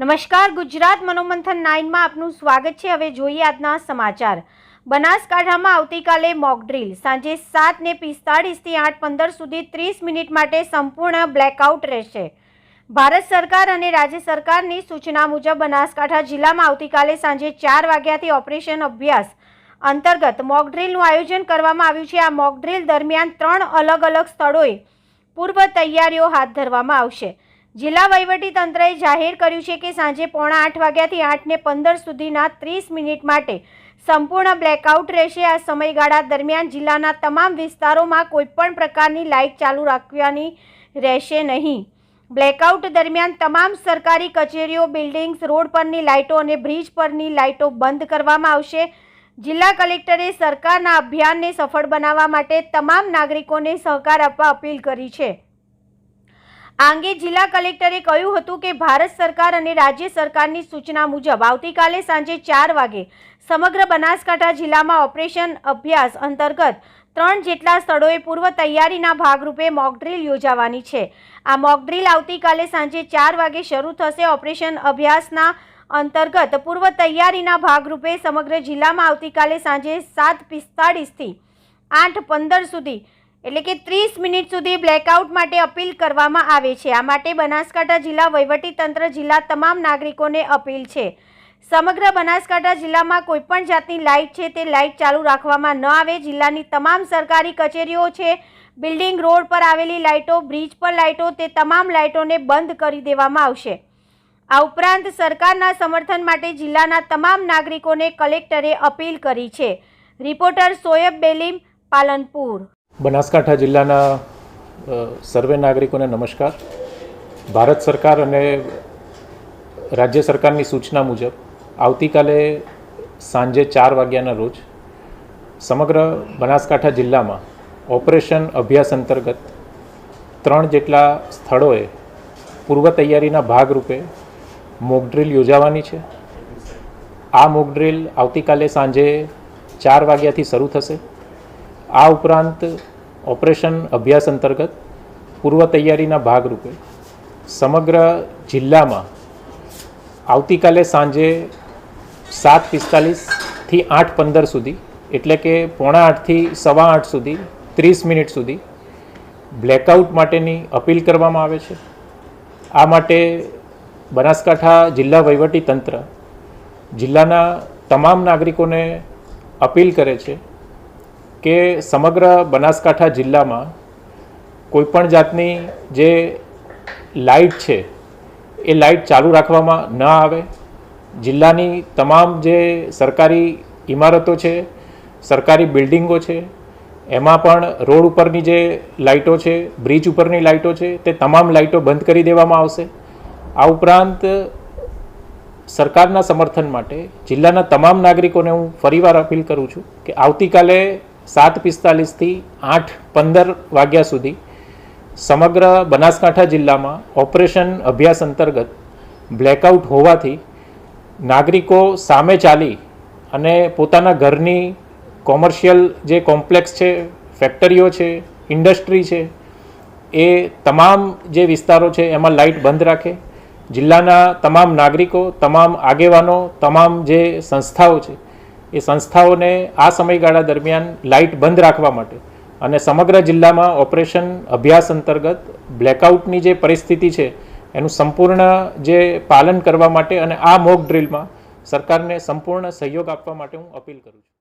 નમસ્કાર, ગુજરાત મનોમંથન નાઇનમાં આપનું સ્વાગત છે. હવે જોઈએ આજના સમાચાર. બનાસકાંઠામાં આવતીકાલે મોકડ્રીલ સાંજે સાત ને પિસ્તાળીસથી આઠ પંદર સુધી ત્રીસ મિનિટ માટે સંપૂર્ણ બ્લેકઆઉટ રહેશે. ભારત સરકાર અને રાજ્ય સરકારની સૂચના મુજબ બનાસકાંઠા જિલ્લામાં આવતીકાલે સાંજે ચાર વાગ્યાથી ઓપરેશન અભ્યાસ અંતર્ગત મોકડ્રીલનું આયોજન કરવામાં આવ્યું છે. આ મોકડ્રીલ દરમિયાન ત્રણ અલગ અલગ સ્થળોએ પૂર્વ તૈયારીઓ હાથ ધરવામાં આવશે. જિલ્લા વહીવટી તંત્રએ જાહેર કર્યું છે કે સાંજે પોણા આઠ વાગ્યાથી આઠને પંદર સુધીના ત્રીસ મિનિટ માટે સંપૂર્ણ બ્લેકઆઉટ રહેશે. આ સમયગાળા દરમિયાન જિલ્લાના તમામ વિસ્તારોમાં કોઈપણ પ્રકારની લાઇટ ચાલુ રાખવાની રહેશે નહીં. બ્લેકઆઉટ દરમિયાન તમામ સરકારી કચેરીઓ બિલ્ડિંગ્સ રોડ પરની લાઇટો અને બ્રિજ પરની લાઇટો બંધ કરવામાં આવશે. જિલ્લા કલેક્ટરે સરકારના અભિયાનને સફળ બનાવવા માટે તમામ નાગરિકોને સહકાર આપવા અપીલ કરી છે. આ અંગે જિલ્લા કલેક્ટરે કહ્યું હતું કે ભારત સરકાર અને રાજ્ય સરકારની સૂચના મુજબ આવતીકાલે સાંજે ચાર વાગે સમગ્ર બનાસકાંઠા જિલ્લામાં ઓપરેશન અભ્યાસ અંતર્ગત ત્રણ જેટલા સ્થળોએ પૂર્વ તૈયારીના ભાગરૂપે મોકડ્રીલ યોજાવાની છે. આ મોકડ્રીલ આવતીકાલે સાંજે ચાર વાગે શરૂ થશે ઓપરેશન અભ્યાસના અંતર્ગત પૂર્વ તૈયારીના ભાગરૂપે સમગ્ર જિલ્લામાં આવતીકાલે સાંજે સાત પિસ્તાળીસથી આઠ પંદર સુધી એટલે કે ત્રીસ મિનિટ સુધી બ્લેકઆઉટ માટે અપીલ કરવામાં આવે છે. આ માટે બનાસકાંઠા જિલ્લા વહીવટીતંત્ર જિલ્લા તમામ નાગરિકોને અપીલ છે. સમગ્ર બનાસકાંઠા જિલ્લામાં કોઈપણ જાતની લાઇટ છે તે લાઇટ ચાલુ રાખવામાં ન આવે. જિલ્લાની તમામ સરકારી કચેરીઓ છે. બિલ્ડિંગ રોડ પર આવેલી લાઇટો, બ્રિજ પર લાઇટો તે તમામ લાઇટોને બંધ કરી દેવામાં આવશે. આ ઉપરાંત સરકારના સમર્થન માટે જિલ્લાના તમામ નાગરિકોને કલેક્ટરે અપીલ કરી છે. રિપોર્ટર સોયબ બેલીમ, પાલનપુર. બનાસકાંઠા જિલ્લાના સર્વે નાગરિકોને નમસ્કાર. ભારત સરકાર અને રાજ્ય સરકારની સૂચના મુજબ આવતીકાલે સાંજે ચાર વાગ્યાના રોજ સમગ્ર બનાસકાંઠા જિલ્લામાં ઓપરેશન અભ્યાસ અંતર્ગત ત્રણ જેટલા સ્થળોએ પૂર્વ તૈયારીના ભાગરૂપે મોકડ્રીલ યોજાવાની છે. આ મોકડ્રીલ આવતીકાલે સાંજે ચાર વાગ્યાથી શરૂ થશે. આ ઉપરાંત ઓપરેશન અભ્યાસ અંતર્ગત પૂર્વ તૈયારીના ભાગરૂપે સમગ્ર જિલ્લામાં આવતીકાલે સાંજે સાત પિસ્તાલીસથી આઠ પંદર સુધી, એટલે કે પોણા આઠથી સવા આઠ સુધી, ત્રીસ મિનિટ સુધી બ્લેકઆઉટ માટેની અપીલ કરવામાં આવે છે. આ માટે બનાસકાંઠા જિલ્લા વહીવટી તંત્ર જિલ્લાના તમામ નાગરિકોને અપીલ કરે છે કે સમગ્ર બનાસકાંઠા જિલ્લામાં કોઈપણ જાતની જે લાઇટ છે, એ લાઇટ ચાલુ રાખવામાં ન આવે. જિલ્લાની તમામ જે સરકારી ઇમારતો છે, સરકારી બિલ્ડિંગો છે, એમાં પણ રોડ ઉપરની જે લાઇટો છે, બ્રિજ ઉપરની લાઇટો છે, તે તમામ લાઇટો બંધ કરી દેવામાં આવશે. આ ઉપરાંત સરકારના સમર્થન માટે જિલ્લાના તમામ નાગરિકોને હું ફરીવાર અપીલ કરું છું કે આવતીકાલે સાત પિસ્તાલીસથી આઠ પંદર વાગ્યા સુધી સમગ્ર બનાસકાંઠા જિલ્લામાં ઓપરેશન અભ્યાસ અંતર્ગત બ્લેકઆઉટ હોવાથી નાગરિકો સામે ચાલી અને પોતાના ઘરની કોમર્શિયલ જે કોમ્પ્લેક્સ છે, ફેક્ટરીઓ છે, ઇન્ડસ્ટ્રી છે, એ તમામ જે વિસ્તારો છે એમાં લાઇટ બંધ રાખે. જિલ્લાના તમામ નાગરિકો, તમામ આગેવાનો, તમામ જે સંસ્થાઓ છે એ સંસ્થાઓને આ સમયગાળા દરમિયાન લાઇટ બંધ રાખવા માટે અને સમગ્ર જિલ્લામાં ઓપરેશન અભ્યાસ અંતર્ગત બ્લેકઆઉટની જે પરિસ્થિતિ છે, એનું સંપૂર્ણ જે પાલન કરવા માટે અને આ મોક ડ્રિલમાં સરકારને સંપૂર્ણ સહયોગ આપવા માટે હું અપીલ કરું છું.